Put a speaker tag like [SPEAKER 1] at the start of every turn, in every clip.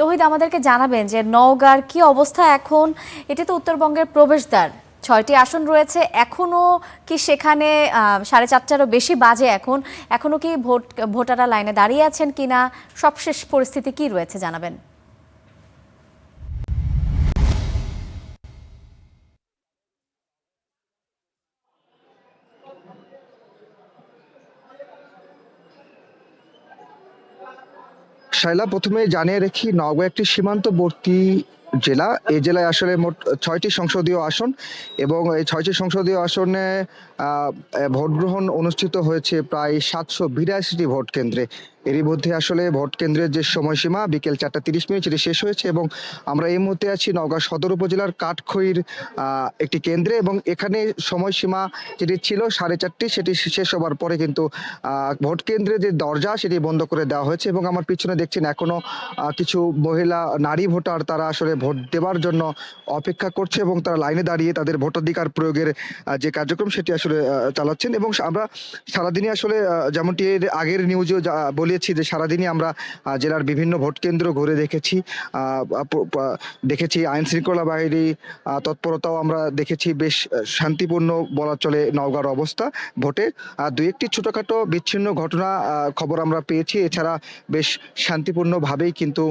[SPEAKER 1] তহিদ, আমাদেরকে জানাবেন যে নওগাঁর কি অবস্থা এখন? এটি তো উত্তরবঙ্গের প্রবেশদ্বার। ছয়টি আসন রয়েছে। এখনও কি সেখানে সাড়ে চারটারও বেশি বাজে এখন? এখনও কি ভোট, ভোটাররা লাইনে দাঁড়িয়ে আছেন কিনা? সবশেষ পরিস্থিতি কি রয়েছে জানাবেন।
[SPEAKER 2] শাইলা প্রথমে জানিয়ে রাখি নওগাঁ একটি সীমান্তবর্তী জেলা। এই জেলায় আসলে মোট ছয়টি সংসদীয় আসন এবং এই ছয়টি সংসদীয় আসনে ভোট গ্রহণ অনুষ্ঠিত হয়েছে প্রায় সাতশো বিরাশিটি ভোট কেন্দ্রে। এরই মধ্যে আসলে ভোট কেন্দ্রের যে সময়সীমা বিকেল চারটা তিরিশ মিনিট সেটি শেষ হয়েছে এবং আমরা এই মুহূর্তে আছি নওগাঁ সদর উপজেলার কাঠখইর একটি কেন্দ্রে এবং এখানে সময়সীমা যেটি ছিল সাড়ে চারটি সেটি শেষ হবার পরে কিন্তু ভোট কেন্দ্রের যে দরজা সেটি বন্ধ করে দেওয়া হয়েছে এবং আমার পিছনে দেখছেন এখনও আহ, কিছু মহিলা নারী ভোটার তারা আসলে ভোট দেওয়ার জন্য অপেক্ষা করছে এবং তারা লাইনে দাঁড়িয়ে তাদের ভোটাধিকার প্রয়োগের যে কার্যক্রম সেটি আসলে চালাচ্ছেন এবং আমরা সারাদিনই আসলে যেমনটি আগের নিউজেও বলেছি যে সারাদিনই আমরা জেলার বিভিন্ন ভোট কেন্দ্র ঘুরে দেখেছি দেখেছি আইন শৃঙ্খলা বাহিনী তৎপরতাও আমরা দেখেছি বেশ শান্তিপূর্ণ বলা চলে নওগাঁর অবস্থা ভোটে। আর দুই একটি ছোটোখাটো বিচ্ছিন্ন ঘটনা খবর আমরা পেয়েছি এছাড়া বেশ শান্তিপূর্ণভাবেই কিন্তু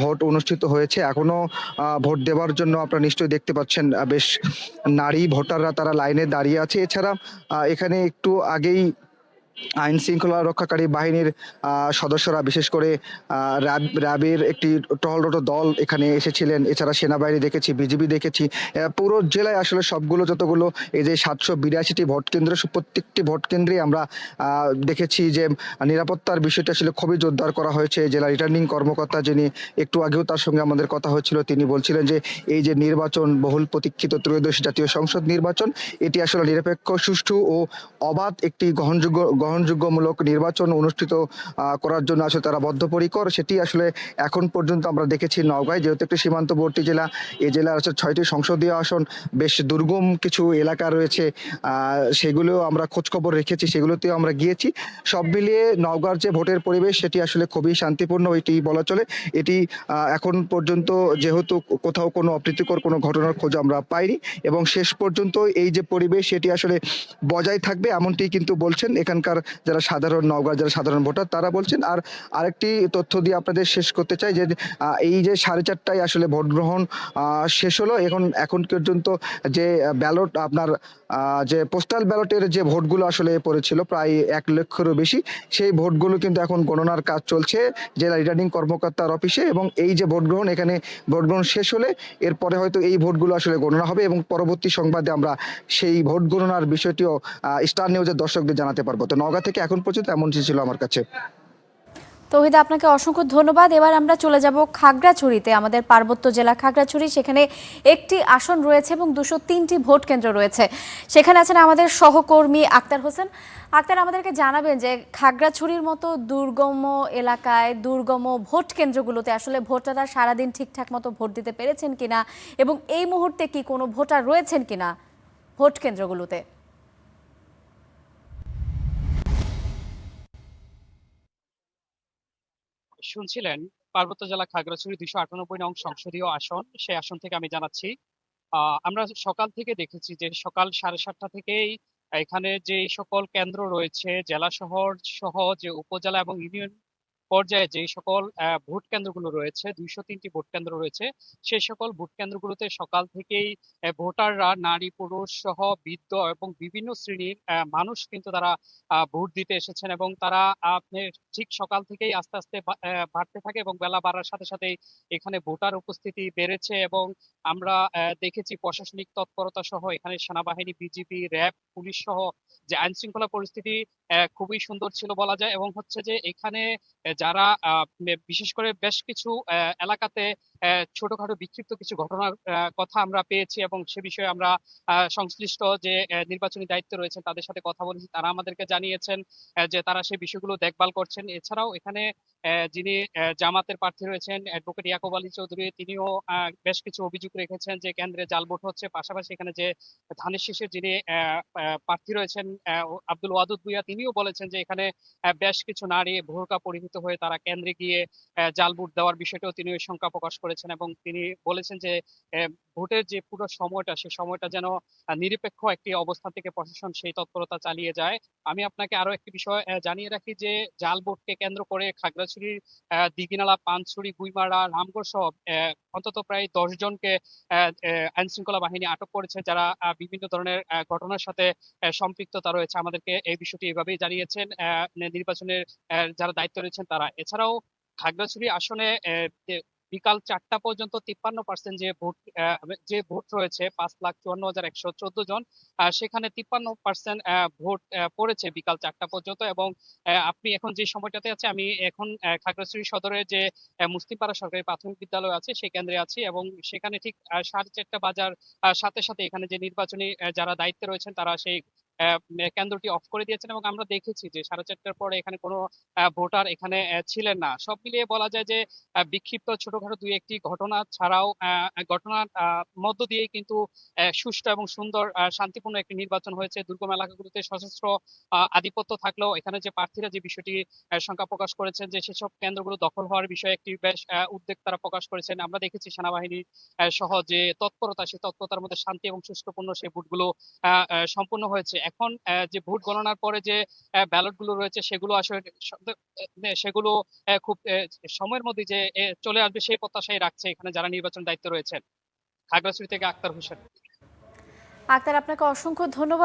[SPEAKER 2] ভোট অনুষ্ঠিত হয়েছে। এখনও আহ, ভোট দেওয়ার জন্য আপনারা নিশ্চয়ই দেখতে পাচ্ছেন বেশ নারী ভোটাররা তারা লাইনে দাঁড়িয়ে আছে। এছাড়া এখানে একটু আগেই আইন শৃঙ্খলা রক্ষাকারী বাহিনীর সদস্যরা, বিশেষ করে র্যাব, র্যাবের একটি টহলরত দল এখানে এসেছিলেন। এছাড়া সেনাবাহিনী দেখেছি, বিজিবি দেখেছি। পুরো জেলায় আসলে সবগুলো যতগুলো এই যে সাতশো বিরাশিটি ভোট কেন্দ্র প্রত্যেকটি ভোট কেন্দ্রে আমরা দেখেছি যে, নিরাপত্তার বিষয়টা আসলে খুবই জোরদার করা হয়েছে। জেলা রিটার্নিং কর্মকর্তা যিনি, একটু আগেও তার সঙ্গে আমাদের কথা হয়েছিল, তিনি বলছিলেন যে, এই যে নির্বাচন, বহুল প্রতীক্ষিত ত্রয়োদশ জাতীয় সংসদ নির্বাচন, এটি আসলে নিরপেক্ষ, সুষ্ঠু ও অবাধ একটি গ্রহণযোগ্য গ্রহণযোগ্যমূলক নির্বাচন অনুষ্ঠিত করার জন্য আসলে তারা বদ্ধপরিকর। সেটি আসলে এখন পর্যন্ত আমরা দেখেছি নওগাঁয়, যেহেতু একটি সীমান্তবর্তী জেলা এই জেলার আসলে ছয়টি সংসদীয় আসন, বেশ দুর্গম কিছু এলাকা রয়েছে সেগুলো আমরা খোঁজখবর রেখেছি, সেগুলোতেও আমরা গিয়েছি। সব মিলিয়ে নওগাঁর যে ভোটের পরিবেশ, সেটি আসলে খুবই শান্তিপূর্ণ, এটি বলা চলে। এটি এখন পর্যন্ত যেহেতু কোথাও কোনো অপ্রীতিকর কোনো ঘটনার খোঁজ আমরা পাইনি এবং শেষ পর্যন্ত এই যে পরিবেশ, সেটি আসলে বজায় থাকবে, এমনটি কিন্তু বলছেন এখানকার যারা সাধারণ নওগাঁর যারা সাধারণ ভোটার, তারা বলছেন, আর আরেকটি তথ্য দিয়ে আপনাদের শেষ করতে চাই যে এই যে সাড়ে চারটায় আসলে ভোট গ্রহণ শেষ হলো, এখন এখন পর্যন্ত যে ব্যালট আপনার যে পোস্টাল ব্যালটের যে ভোটগুলো আসলে পড়েছিল প্রায় এক লক্ষেরও বেশি, সেই ভোটগুলো কিন্তু এখন গণনার কাজ চলছে জেলা রিটার্নিং কর্মকর্তার অফিসে এবং এই যে ভোট গ্রহণ, এখানে ভোট গ্রহণ শেষ হলে এরপরে হয়তো এই ভোটগুলো আসলে গণনা হবে এবং পরবর্তী সংবাদে আমরা সেই ভোট গণনার বিষয়টিও স্টার নিউজের দর্শকদের জানাতে পারব। তো নওগাঁ থেকে এখন পর্যন্ত এমনটি ছিল আমার কাছে।
[SPEAKER 1] তহিদ, আপনাকে অসংখ্য ধন্যবাদ। এবার আমরা চলে যাব খাগড়াছড়িতে, আমাদের পার্বত্য জেলা খাগড়াছড়ি। সেখানে একটি আসন রয়েছে এবং দুশো তিনটি ভোট কেন্দ্র রয়েছে। সেখানে আছেন আমাদের সহকর্মী আক্তার হোসেন। আক্তার, আমাদেরকে জানাবেন যে খাগড়াছড়ির মতো দুর্গম এলাকায়, দুর্গম ভোট কেন্দ্রগুলোতে আসলে ভোটাররা সারাদিন ঠিকঠাক মতো ভোট দিতে পেরেছেন কিনা এবং এই মুহূর্তে কি কোনো ভোটার রয়েছেন কিনা ভোট কেন্দ্রগুলোতে?
[SPEAKER 3] শুনছিলেন? পার্বত্য জেলা খাগড়াছড়ি দুইশো আটানব্বই নং সংসদীয় আসন। সেই আসন থেকে আমি জানাচ্ছি আমরা সকাল থেকে দেখেছি যে সকাল সাড়ে সাতটা থেকেই এখানে যে সকল কেন্দ্র রয়েছে, জেলা শহর সহ যে উপজেলা এবং ইউনিয়ন পর্যায়ে যে সকল ভোট কেন্দ্রগুলো রয়েছে, দুইশো তিনটি ভোট কেন্দ্র রয়েছে, সেই সকল ভোট কেন্দ্রগুলোতে সকাল থেকেই ভোটাররা, নারী, পুরুষ সহ বৃদ্ধ এবং বিভিন্ন শ্রেণির মানুষ কিন্তু তারা ভোট দিতে এসেছেন এবং তারা ঠিক সকাল থেকেই আস্তে আস্তে বাড়তে থাকে এবং বেলা বাড়ার সাথে সাথে এখানে ভোটার উপস্থিতি বেড়েছে এবং আমরা দেখেছি প্রশাসনিক তৎপরতা সহ এখানে সেনাবাহিনী, বিজিবি, র্যাব, পুলিশ সহ যে আইন শৃঙ্খলা পরিস্থিতি খুবই সুন্দর ছিল বলা যায় এবং হচ্ছে যে এখানে যারা বিশেষ করে বেশ কিছু এলাকাতে ছোটখাটো বিক্ষিপ্ত কিছু ঘটনার কথা আমরা পেয়েছি এবং সে বিষয়ে আমরা সংশ্লিষ্ট যে নির্বাচনী দায়িত্ব রয়েছে তাদের সাথে কথা বলেছি। তারা আমাদেরকে জানিয়েছেন যে তারা সেই বিষয়গুলো দেখভাল করছেন। এছাড়াও এখানে যিনি জামাতের প্রার্থী রয়েছেন, অ্যাডভোকেট ইয়াকুব আলী চৌধুরী, তিনিও বেশ কিছু অভিযোগ রেখেছেন যে কেন্দ্রে জাল ভোট হচ্ছে। পাশাপাশি এখানে যে ধানের শীষের যিনি প্রার্থী রয়েছেন আব্দুল ওয়াদুদ ভুইয়া, তিনিও বলেছেন যে এখানে বেশ কিছু নারী ভোরকা পরিহিত হয়ে তারা কেন্দ্রে গিয়ে জাল ভোট দেওয়ার বিষয়টাও তিনি শঙ্কা প্রকাশ করেছেন। এবং তিনি বলেছেন যে ভোটের যে পুরো সময়টা সেই সময়টা যেন নিরপেক্ষ একটি অবস্থান থেকে প্রশাসন সেই তৎপরতা চালিয়ে যায়। আমি আপনাকে আরও একটি বিষয় জানিয়ে রাখি যে, জাল ভোটকে কেন্দ্র করে খাগড়াছড়ির দিঘিনালা পানছড়ি গুইমারা, রামগড় সহ অন্তত প্রায় দশ জনকে আইন শৃঙ্খলা বাহিনী আটক করেছে যারা বিভিন্ন ধরনের ঘটনার সাথে সম্পৃক্ততা রয়েছে। আমাদেরকে এই বিষয়টি এভাবেই জানিয়েছেন নির্বাচনের যারা দায়িত্ব রয়েছেন তারা। এছাড়াও খাগড়াছড়ি আসনে বিকাল চারটা পর্যন্ত তিপ্পান্ন পার্সেন্ট যে ভোট যে ভোট রয়েছে, পাঁচ লাখ চুয়ান্ন হাজার একশো চোদ্দ জন সেখানে তিপ্পান্ন পার্সেন্ট ভোট পড়েছে বিকাল চারটা পর্যন্ত এবং আপনি এখন যে সময়টাতে আছে আমি এখন খাগড়াছড়ি সদরের যে মুসলিমপাড়া সরকারি প্রাথমিক বিদ্যালয় আছে সেই কেন্দ্রে আছি এবং সেখানে ঠিক সাড়ে চারটা বাজার সাথে সাথে এখানে যে নির্বাচনী যারা দায়িত্বে রয়েছেন, তারা সেই কেন্দ্রটি অফ করে দিয়েছেন এবং আমরা দেখেছি যে সাড়ে চারটার পরে এখানে কোনো ভোটার এখানে ছিলেন না। সব মিলিয়ে বলা যায় যে বিক্ষিপ্ত ছোটখাটো দুই একটি ঘটনা ছাড়াও ঘটনার মধ্য দিয়েই কিন্তু সুষ্ঠু এবং সুন্দর শান্তিপূর্ণ একটি নির্বাচন হয়েছে। দুর্গম এলাকাগুলোতে সশস্ত্র আধিপত্য থাকলেও এখানে যে প্রার্থীরা যে বিষয়টি শঙ্কা প্রকাশ করেছেন যে সেসব কেন্দ্রগুলো দখল হওয়ার বিষয়ে একটি বেশ উদ্বেগ তারা প্রকাশ করেছেন। আমরা দেখেছি সেনাবাহিনী সহ যে তৎপরতা সেই তৎপরতার মধ্যে শান্তি এবং সুষ্ঠুপূর্ণ সেই ভোটগুলো সম্পূর্ণ হয়েছে। এখন যে ভোট গণনার পরে যে ব্যালটগুলো রয়েছে সেগুলো আসলে সেগুলো খুব সময়ের মধ্যে যে চলে আসবে সেই প্রত্যাশাই রাখছে এখানে যারা নির্বাচন দায়িত্বে রয়েছেন। খাগড়াছড়ি থেকে আক্তার হোসেন।
[SPEAKER 1] আক্তার, আপনাকে অসংখ্য ধন্যবাদ।